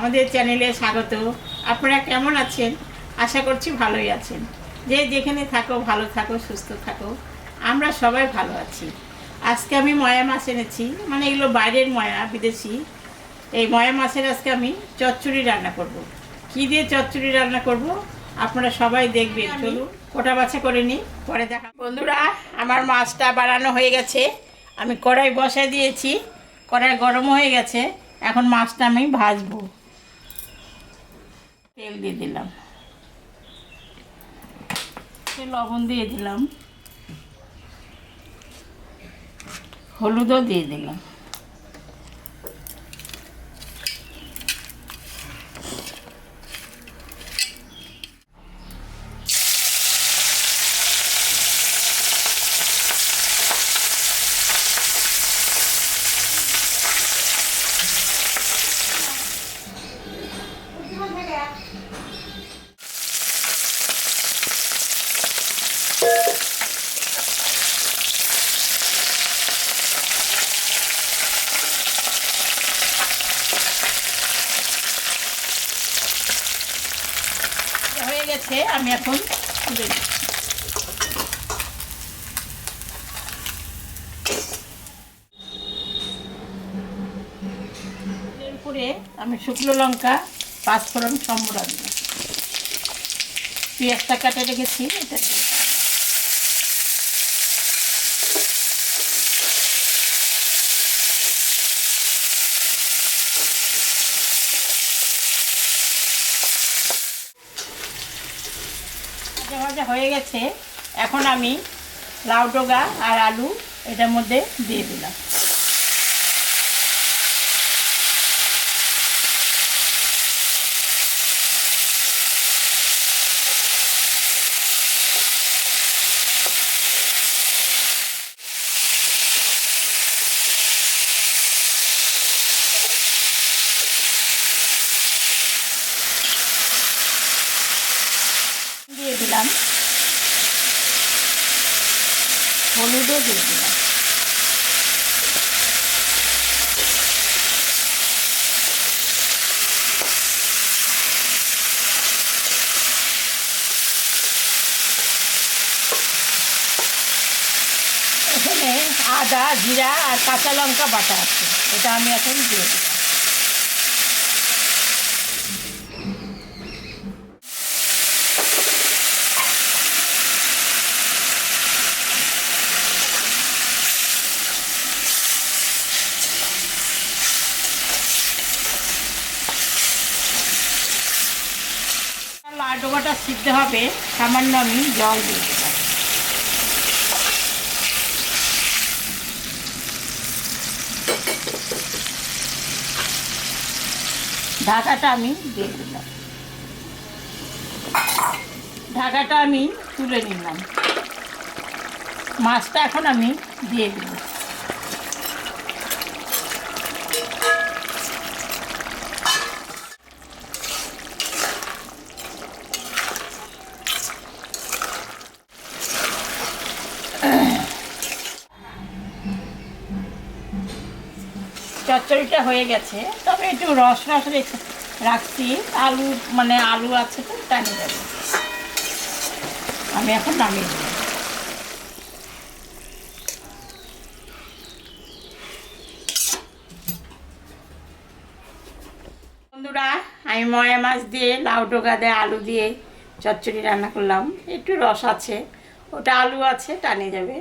আমাদের চ্যানেলে স্বাগত। আপনারা কেমন আছেন? আশা করছি ভালোই আছেন। যে যেখানে থাকো ভালো থাকো সুস্থ থাকো আমরা সবাই ভালো আছি। আজকে আমি ময়া মাছ এনেছি মানে এগুলো বাইরের ময়া বিদেশি। এই ময়া মাছের আজকে আমি চচ্চড়ি রান্না করব। কী দিয়ে চচ্চড়ি রান্না করব? আপনারা সবাই দেখবেন। চলুন কোটা বাছা করে নিই পরে দেখা বন্ধুরা আমার মাছটা বাড়ানো হয়ে গেছে। আমি কড়াই বসায় দিয়েছি। কড়াই গরম হয়ে গেছে। এখন মাছটা আমি ভাজবো। তেল দিয়ে দিলাম। লবণ দিয়ে দিলাম। হলুদও দিয়ে দিলাম হয়ে গেছে আমি এখন তুলে আমি শুকনো লঙ্কা পাঁচফোড়ন সম্বরা দিলাম। পেঁয়াজটা কাটে রেখেছি এটা ভাজা ভাজা হয়ে গেছে এখন আমি লাউ ডোগা আর আলু এটার মধ্যে দিয়ে দিলাম দিয়ে দিলাম হলুদও দিয়ে দিলাম। আদা, জিরা আর কাঁচা লঙ্কা বাটা আছে। এটা আমি এখন দিয়ে দিলাম লাড্ডুটা সিদ্ধ হবে, সামান্য আমি জল দিয়ে দিলাম ঢাকাটা আমি দিয়ে দিলাম। ঢাকাটা আমি তুলে নিলাম। মাছটা এখন আমি দিয়ে দিলাম। চচ্চড়িটা হয়ে গেছে, তবে একটু রস রস রেখে রাখছি। আলু মানে আলু আছে তো টানে যাবে। আমি এখন নামিয়ে দেবো বন্ধুরা, আমি ময়া মাছ দিয়ে, লাউ ডোকা দিয়ে, আলু দিয়ে চচ্চড়ি রান্না করলাম। একটু রস আছে, ওটা আলু আছে টানে যাবে।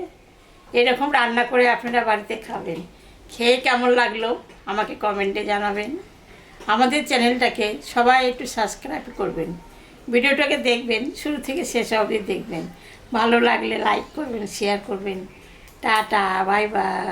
এরকম রান্না করে আপনারা বাড়িতে খাবেন। খেয়ে কেমন লাগল আমাকে কমেন্টে জানাবেন। আমাদের চ্যানেলটাকে সবাই একটু সাবস্ক্রাইব করবেন। ভিডিওটাকে দেখবেন, শুরু থেকে শেষ অবধি দেখবেন। ভালো লাগলে লাইক করবেন শেয়ার করবেন। Tata bye bye